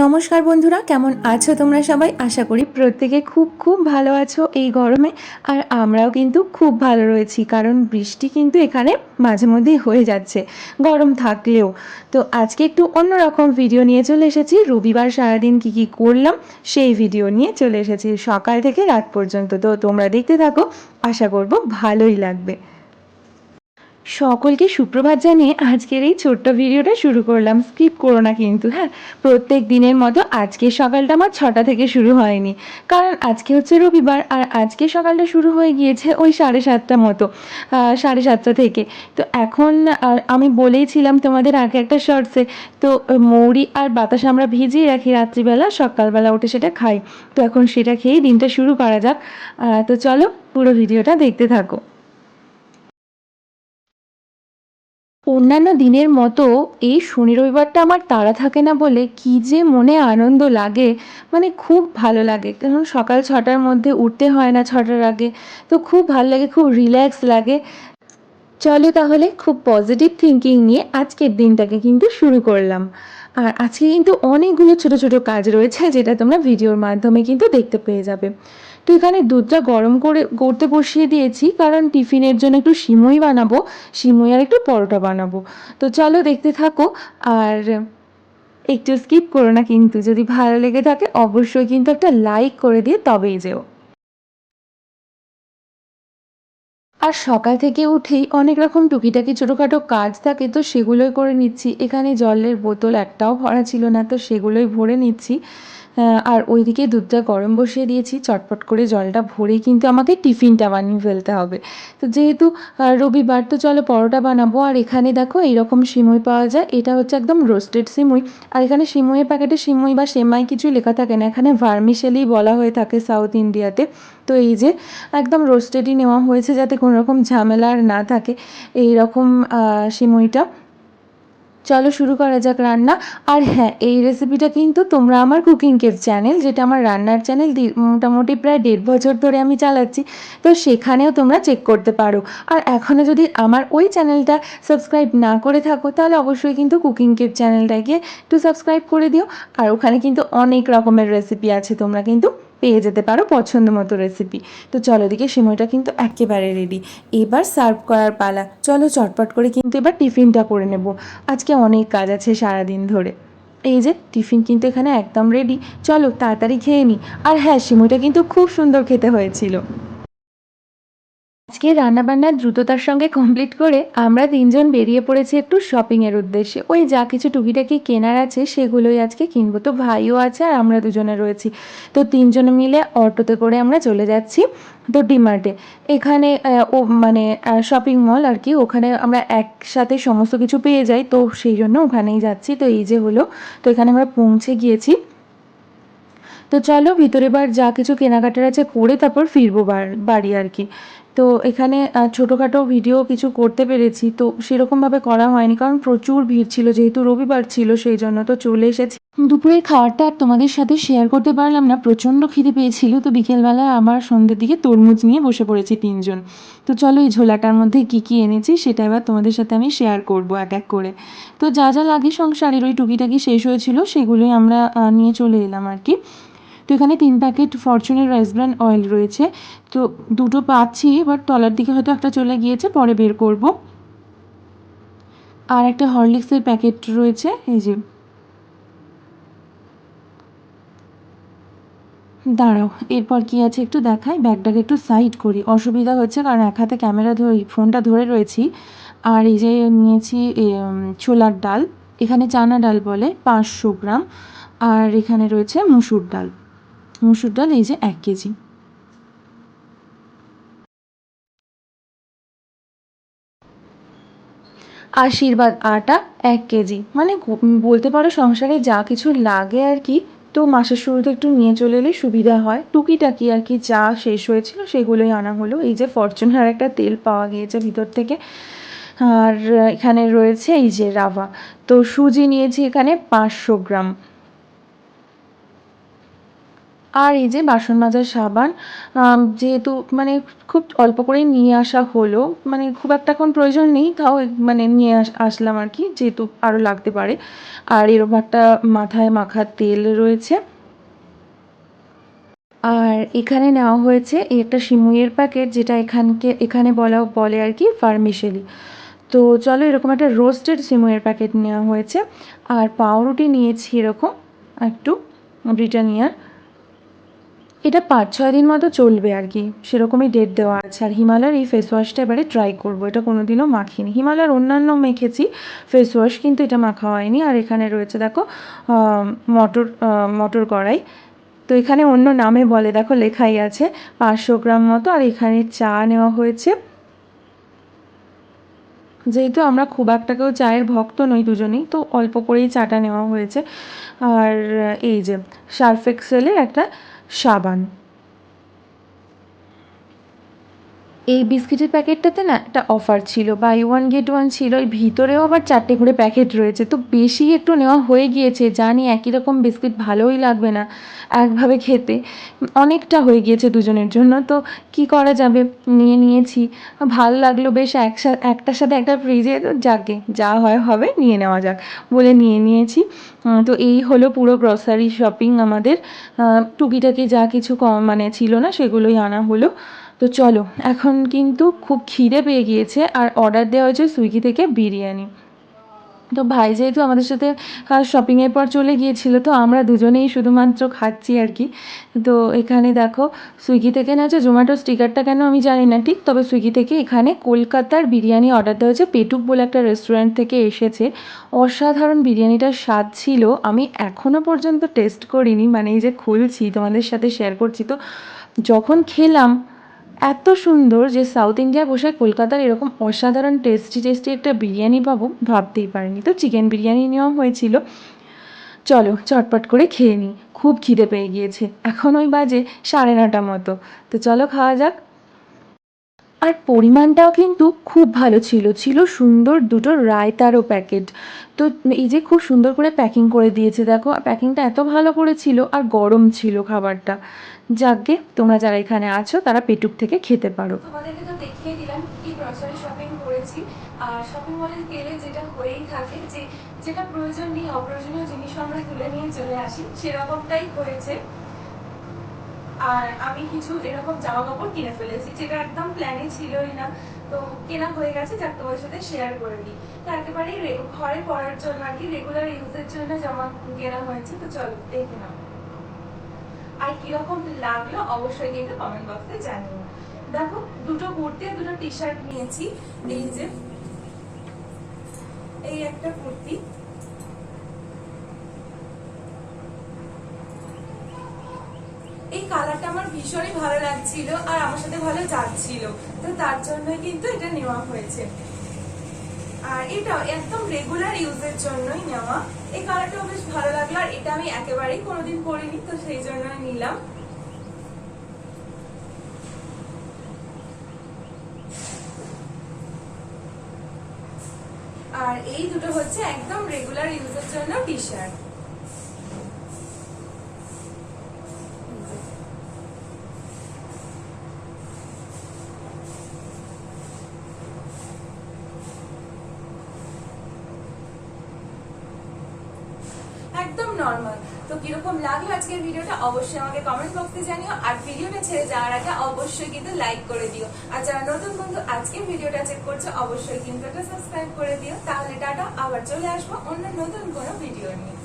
নমস্কার বন্ধুরা, কেমন আছো তোমরা সবাই? আশা করি প্রত্যেকে খুব খুব ভালো আছো এই গরমে। আর আমরাও কিন্তু খুব ভালো রয়েছি, কারণ বৃষ্টি কিন্তু এখানে মাঝে মধ্যেই হয়ে যাচ্ছে, গরম থাকলেও। তো আজকে একটু অন্যরকম ভিডিও নিয়ে চলে এসেছি। রবিবার সারাদিন কি কি করলাম, সেই ভিডিও নিয়ে চলে এসেছি সকাল থেকে রাত পর্যন্ত। তো তোমরা দেখতে থাকো, আশা করব ভালোই লাগবে। সকলকে সুপ্রভাত জানিয়ে আজকের এই ছোট্ট ভিডিওটা শুরু করলাম। স্কিপ করো না কিন্তু হ্যাঁ? প্রত্যেক দিনের মতো আজকে সকালটা আমার ছটা থেকে শুরু হয়নি। কারণ আজকে হচ্ছে রবিবার আর আজকে সকালটা শুরু হয়ে গিয়েছে ওই সাড়ে সাতটা মতো সাড়ে সাতটা থেকে। তো এখন আমি বলেইছিলাম তোমাদের আগে একটা শর্টসে তো মৌরি আর বাতাস আমরা ভিজিয়ে রাখি রাত্রিবেলা, সকালবেলা উঠে সেটা খাই। তো এখন সেটা খেয়েই দিনটা শুরু করা যাক। তো চলো পুরো ভিডিওটা দেখতে থাকো। অন্যান্য দিনের মতো এই শনি রবিবারটা আমার তাড়া থাকে না বলে কী যে মনে আনন্দ লাগে মানে খুব ভালো লাগে। কারণ সকাল ছটার মধ্যে উঠতে হয় না ছটার আগে, তো খুব ভালো লাগে, খুব রিল্যাক্স লাগে। চলো তাহলে খুব পজিটিভ থিঙ্কিং নিয়ে আজকের দিনটাকে কিন্তু শুরু করলাম। আর আজকে কিন্তু অনেকগুলো ছোট ছোট কাজ রয়েছে যেটা তোমরা ভিডিওর মাধ্যমে কিন্তু দেখতে পেয়ে যাবে। তো এখানে দুধটা গরম করে করতে বসিয়ে দিয়েছি, কারণ টিফিনের জন্য একটু সিমই বানাবো, সিমই আর একটু পরোটা বানাবো। তো চলো দেখতে থাকো, আর একটু স্কিপ করো না কিন্তু, যদি ভালো লেগে থাকে অবশ্যই কিন্তু একটা লাইক করে দিয়ে তবেই যেও। আর সকাল থেকে উঠেই অনেক রকম টুকিটাকি ছোটোখাটো কাজ থাকে, তো সেগুলোই করে নিচ্ছি। এখানে জলের বোতল একটাও ভরা ছিল না, তো সেগুলোই ভরে নিচ্ছি। আর ওইদিকে দুধটা গরম বসিয়ে দিয়েছি, চটপট করে জলটা ভরেই কিন্তু আমাকে টিফিনটা বানিয়ে ফেলতে হবে। তো যেহেতু রবিবার তো চলো পরোটা বানাবো, আর এখানে দেখো এইরকম সিমুই পাওয়া যায়, এটা হচ্ছে একদম রোস্টেড সিমুই। আর এখানে সিমুইয়ের প্যাকেটে সিমুই বা সেমাই কিছু লেখা থাকে না, এখানে ভার্মিশেলি বলা হয়ে থাকে সাউথ ইন্ডিয়াতে তো এই যে একদম রোস্টেডই নেওয়া হয়েছে যাতে কোনো রকম ঝামেলা আর না থাকে এই রকম সিমুইটা। চলো শুরু করা যাক রান্না। আর হ্যাঁ এই রেসিপিটা কিন্তু তোমরা আমার কুকিং কেভ চ্যানেল যেটা আমার রান্নার চ্যানেল মোটামুটি প্রায় দেড় বছর ধরে আমি চালাচ্ছি, তো সেখানেও তোমরা চেক করতে পারো। আর এখনও যদি আমার ওই চ্যানেলটা সাবস্ক্রাইব না করে থাকো, তাহলে অবশ্যই কিন্তু কুকিং কেভ চ্যানেলটাকে একটু সাবস্ক্রাইব করে দিও। আর ওখানে কিন্তু অনেক রকমের রেসিপি আছে, তোমরা কিন্তু পেয়ে যেতে পারো পছন্দ মতো রেসিপি তো চলো দিকে সিমইটা কিন্তু একেবারে রেডি এবার সার্ভ করার পালা। চলো চটপট করে কিন্তু এবার টিফিনটা করে নেব। আজকে অনেক কাজ আছে সারাদিন ধরে। এই যে, টিফিন কিন্তু এখানে একদম রেডি চলো তাড়াতাড়ি খেয়ে নিই আর হ্যাঁ সিমইটা কিন্তু খুব সুন্দর খেতে হয়েছিল। আজকে রান্নাবান্না দ্রুততার সঙ্গে কমপ্লিট করে আমরা তিনজন বেরিয়ে পড়েছি একটু শপিংয়ের উদ্দেশ্যে। ওই যা কিছু টুকিটাকি কেনার আছে সেগুলোই আজকে কিনবো। তো ভাইও আছে আর আমরা দুজনে রয়েছি। তো তিনজন মিলে অটোতে করে আমরা চলে যাচ্ছি তো ডিমার্টে এখানে ও মানে শপিং মল আর কি, ওখানে আমরা একসাথে সমস্ত কিছু পেয়ে যাই। তো সেই জন্য ওখানেই যাচ্ছি। তো এই যে হলো, তো এখানে আমরা পৌঁছে গিয়েছি। তো চলো ভিতরে বার যা কিছু কেনাকাটার আছে করে তারপর ফিরবো বাড়ি আর কি। তো এখানে ছোটোখাটো ভিডিও কিছু করতে পেরেছি। তো সেরকমভাবে করা হয়নি, কারণ প্রচুর ভিড় ছিল, যেহেতু রবিবার ছিল সেই জন্য তো চলে এসেছি। দুপুরের খাবারটা আর তোমাদের সাথে শেয়ার করতে পারলাম না, প্রচণ্ড খিদে পেয়েছিল। তো বিকেলবেলা আমার সন্ধ্যের দিকে তরমুজ নিয়ে বসে পড়েছি তিনজন। তো চলো এই ঝোলাটার মধ্যে কী কী এনেছি, সেটা এবার তোমাদের সাথে আমি শেয়ার করব এক এক করে। তো যা যা লাগে সংসারের ওই টুকিটাকি শেষ হয়েছিল, সেগুলোই আমরা নিয়ে চলে এলাম আর কি। তো এখানে তিন প্যাকেট ফরচুনের রাইস ব্র্যান্ড অয়েল রয়েছে। তো দুটো পাচ্ছি এবার তলার দিকে হয়তো একটা চলে গিয়েছে, পরে বের করব। আর একটা হরলিক্সের প্যাকেট রয়েছে, এই যে। দাঁড়াও, এরপর কি আছে একটু দেখাই? ব্যাগটাকে একটু সাইড করি। অসুবিধা হচ্ছে, কারণ এক হাতে ক্যামেরা ধরে, ফোনটা ধরে রয়েছি। আর এই যে নিয়েছি ছোলার ডাল। এখানে চানা ডাল বলে পাঁচশো গ্রাম। আর এখানে রয়েছে মুসুর ডাল। মুসুর ডাল এই যে এক কেজি। আশীর্বাদ আটা এক কেজি। মানে বলতে পারো সংসারে যা কিছু লাগে আর কি, তো মাসের শুরুতে একটু নিয়ে চলে এলে সুবিধা হয়। টুকিটাকি আর কি যা শেষ হয়েছিল সেগুলোই আনা হলো। এই যে ফরচুনার একটা তেল পাওয়া গিয়েছে ভিতর থেকে। আর এখানে রয়েছে এই যে রাভা। তো সুজি নিয়েছি এখানে পাঁচশো গ্রাম। আর এই যে বাসন মাজার সাবান যেহেতু মানে খুব অল্প করেই নিয়ে আসা হলো মানে খুব একটা এখন প্রয়োজন নেই, তাও মানে নিয়ে আস- আসলাম আর কি, যেহেতু আরও লাগতে পারে। আর এরকম একটা মাথায় মাখার তেল রয়েছে। আর এখানে নেওয়া হয়েছে এই একটা সিমুইয়ের প্যাকেট, যেটা এখানকে, এখানে বলা, বলে আর কি ফার্মিশেলি তো চলো এরকম একটা রোস্টেড সিমুইয়ের প্যাকেট নেওয়া হয়েছে। আর পাউরুটি নিয়েছি এরকম, একটু ব্রিটানিয়ার। এটা পাঁচ, ছয় দিন মতো চলবে আর কি। সেরকমই ডেট দেওয়া আছে। আর হিমালয়ের এই ফেস ওয়াশটা এবারে ট্রাই করব। এটা কোনো দিনও মাখিনি। হিমালয়ের অন্যান্য মেখেছি ফেস ওয়াশ কিন্তু এটা মাখা হয়নি। আর এখানে রয়েছে, দেখো মটর মটর কড়াই। তো এখানে অন্য নামে বলে, দেখো, লেখাই আছে, পাঁচশো গ্রাম মতো। আর এখানে চা নেওয়া হয়েছে। যেহেতু আমরা খুব একটা কেউ চায়ের ভক্ত নই দুজনেই, তো অল্প করেই চাটা নেওয়া হয়েছে। আর এই যে সার্ফ এক্সেলের একটা সাবান। এই বিস্কিটের প্যাকেটটাতে না একটা অফার ছিল বাই ওয়ান গেট ওয়ান ছিল এর ভিতরেও আবার চারটে করে প্যাকেট রয়েছে। তো বেশি একটু নেওয়া হয়ে গিয়েছে, জানি একই রকম বিস্কিট ভালোই লাগবে না একভাবে খেতে। অনেকটা হয়ে গিয়েছে দুজনের জন্য, তো কি করা যাবে? নিয়ে নিয়েছি। ভালো লাগল বেশ একসাথে একটার সাথে একটা ফ্রিজে তো যাকে যা হয় হবে নিয়ে নেওয়া যাক বলে নিয়ে নিয়েছি। তো এই হলো পুরো গ্রসারি শপিং আমাদের। টুকিটাকি যা কিছু কম মানে ছিল না সেগুলোই আনা হলো। তো চলো, এখন কিন্তু খুব খিদে পেয়ে গিয়েছে আর অর্ডার দেওয়া হয়েছে সুইগি থেকে বিরিয়ানি। তো ভাই যেহেতু আমাদের সাথে কাল শপিংয়ের পর চলে গিয়েছিল, তো আমরা দুজনেই শুধুমাত্র খাচ্ছি আর কি। তো এখানে দেখো, সুইগি থেকে না যে জোম্যাটো স্টিকারটা কেন আমি জানি না ঠিক, তবে সুইগি থেকে এখানে কলকাতার বিরিয়ানি অর্ডার দেওয়া হয়েছে। পেটুক বলে একটা রেস্টুরেন্ট থেকে এসেছে। অসাধারণ বিরিয়ানিটার স্বাদ ছিল। আমি এখনও পর্যন্ত টেস্ট করিনি মানে এই যে খুলছি, তোমাদের সাথে শেয়ার করছি। তো যখন খেলাম এত সুন্দর যে সাউথ ইন্ডিয়া বসে কলকাতার এরকম অসাধারণ টেস্টি টেস্টি একটা বিরিয়ানি পাবো ভাবতেই পারিনি। তো চিকেন বিরিয়ানি নেওয়া হয়েছিল। চলো চটপট করে খেয়ে নিই। খুব খিদে পেয়ে গিয়েছে। এখন ওই বাজে সাড়ে নটা মতো। তো চলো খাওয়া যাক। আর পরিমাণটাও কিন্তু খুব ভালো ছিল। ছিল সুন্দর দুটো রায়তারও প্যাকেট। তো এই যে খুব সুন্দর করে প্যাকিং করে দিয়েছে, দেখো প্যাকিংটা এত ভালো করেছিল, আর গরম ছিল খাবারটা। যাকগে, তোমরা যারা এখানে আছো, তারা পেটুক থেকে খেতে পারো। তোমাদেরকে তো দেখিয়ে দিলাম কি গ্রসারি শপিং করেছি। আর শপিং মলে গেলে যেটা হয়েই থাকে যে, যেটা প্রয়োজন নেই, অপ্রয়োজনীয় জিনিস আমরা তুলে নিয়ে চলে আসি, সেরকমটাই হয়েছে। আর আমি কিছু এরকম জামা কাপড় কিনে ফেলেছি, যেটা একদম প্ল্যানে ছিলই না। তো কেনা হয়ে গেছে, যাক তোমার সাথে শেয়ার করে দিই। তো একেবারেই ঘরে পড়ার জন্য আর কি রেগুলার ইউজের জন্য জামা কেনা হয়েছে, তো চলো দেখে নাও। আর কীরকম লাগল অবশ্যই কিন্তু কমেন্ট বক্সে জানিও। দেখো, দুটো কুর্তি আর দুটো টি শার্ট নিয়েছি, এই যে। এই একটা কুর্তি এই কালারটা আমার ভীষণই ভালো লাগছিল আর আমার সাথে ভালো যাচ্ছিল। তো তার জন্যই কিন্তু এটা নেওয়া হয়েছে। আর এটা একদম রেগুলার ইউজের জন্যই নেওয়া। এই কালারটাও বেশ ভালো লাগল আর এটা আমি একেবারেই কোনোদিন পরিনি, তো সেই জন্য নিলাম। আর এই দুটো হচ্ছে একদম রেগুলার ইউজের জন্য টি শার্ট একদম নর্মাল তো কীরকম লাগল আজকের ভিডিওটা? অবশ্যই আমাকে কমেন্ট বক্সে জানিও। আর ভিডিওটা ছেড়ে যাওয়ার আগে অবশ্যই কিন্তু লাইক করে দিও। আর যারা নতুন বন্ধু আজকের ভিডিওটা চেক করছ, অবশ্যই কিন্তু এটা সাবস্ক্রাইব করে দিও। তাহলে টাটা, আবার চলে আসব অন্য নতুন কোনো ভিডিও নিয়ে।